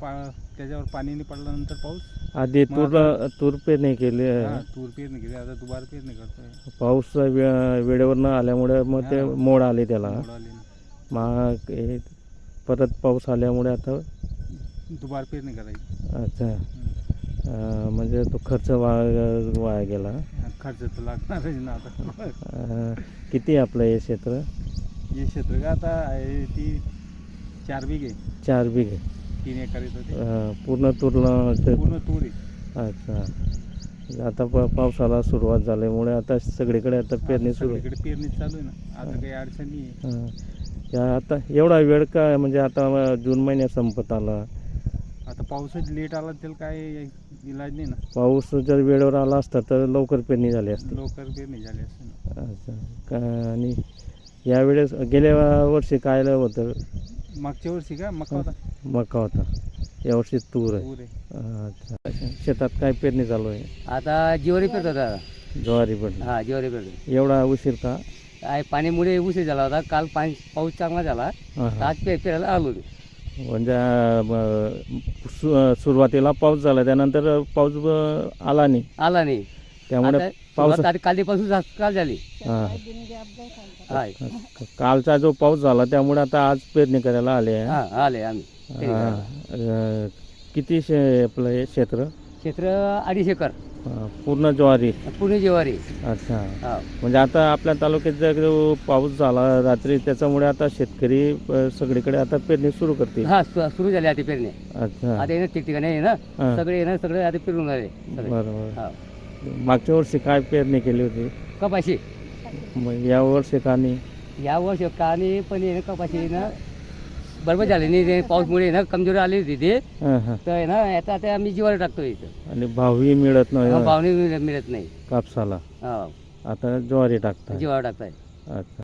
पा त्याच्यावर पाणी नाही पडल्यानंतर पाऊस. आधी मग तूर तूर पेरणी केली हा, तूर पेरणी केली. आता दुबार पेरणी करतोय. पाऊस वे- वेळेवर न आल्यामुळे मग ते हा. मोड आले त्याला. मोड आली ना. मग हे परत पाऊस आल्यामुळे आता दुबार पेरणी करायची. अच्छा. हम्म. अं, म्हणजे तो खर्च वाया वाया गेला. खर्च तर लागणारच ना आता. अं, किती आहे आपलं हे क्षेत्र? हे क्षेत्र का आता आहे ती चार बिघे. चार बिघे. तीन एकर येतं ते. अं, पूर्ण तुरला पूर्ण तूर आहे. अच्छा. आता प पावसाला सुरुवात झाल्यामुळे आता सगळीकडे आता पेरणी सुरू आहे. सगळीकडे पेरणी चालू आहे ना. आता काही अडचणी आहे. अं, या आता एवढा वेळ काय म्हणजे आता जून महिन्यात संपत आला. आता पाऊसच लेट आला त्याला काय इलाज नाही ना. पाऊस जर वेळेवर आला असता तर लवकर पेरणी झाली असती. लवकर पेरणी झाली असते अच्छा. का आणि यावेळेस गेल्या वर्षी काय होतं? मागच्या वर्षी का? मका होता? मका होता. यावर्षी तूर आहे. तूर आहे. अच्छा. शेतात काय पेरणी चालू आहे? आता जिवारी पेरतो दादा. ज्वारी पण हा जिवारी पेरतो. एवढा उशीर का? काय पाण्यामुळे उशीर झाला होता. काल पाणी पाऊस चांगला झाला. हा, तर हा. आज पे पेरायला आलो. म्हणजे अं, सु- सुरुवातीला पाऊस झाला. त्यानंतर पाऊस अं, आला नाही. आला नाही. त्यामुळे पाऊस कालपासून काल झाली. हाय कालचा जो पाऊस झाला त्यामुळे आता आज पेरणी करायला आले आहे. हा आले आम्ही. पेरणी हा. करायला. अं, किती शे आपलं हे क्षेत्र? क्षेत्र अडीच एकर. अं, पूर्ण ज्वारी. पुणे जिवारी. अच्छा. हा. म्हणजे आता आपल्या तालुक्यात जर जो पाऊस झाला रात्री त्याच्यामुळे आता शेतकरी अं, सगळीकडे आता पेरणी सुरू करतील. हा सुरू झाली आता पेरणी. अच्छा. आता येणं ठिकठिकाणी आहे ना? हा. सगळे येणं सगळे आता पेरून झाले सगळे. बरोबर. हा. मागच्या वर्षी काय पेरणी केली होती? कपाशी. मग या वर्षी का नाही? या वर्षी कानी पण येणं कपाशी ना बरोबर झाले नाही ते पाऊसमुळे ना कमजोरी आली होती ते. हा, हा. तर आहे ना आता आता आम्ही जीवाला टाकतो इथं. आणि भावही मिळत नाही भावनी मिळत- नाही. कापसाला. हा. आता ज्वारी टाकता जीवाला टाकताय. अच्छा.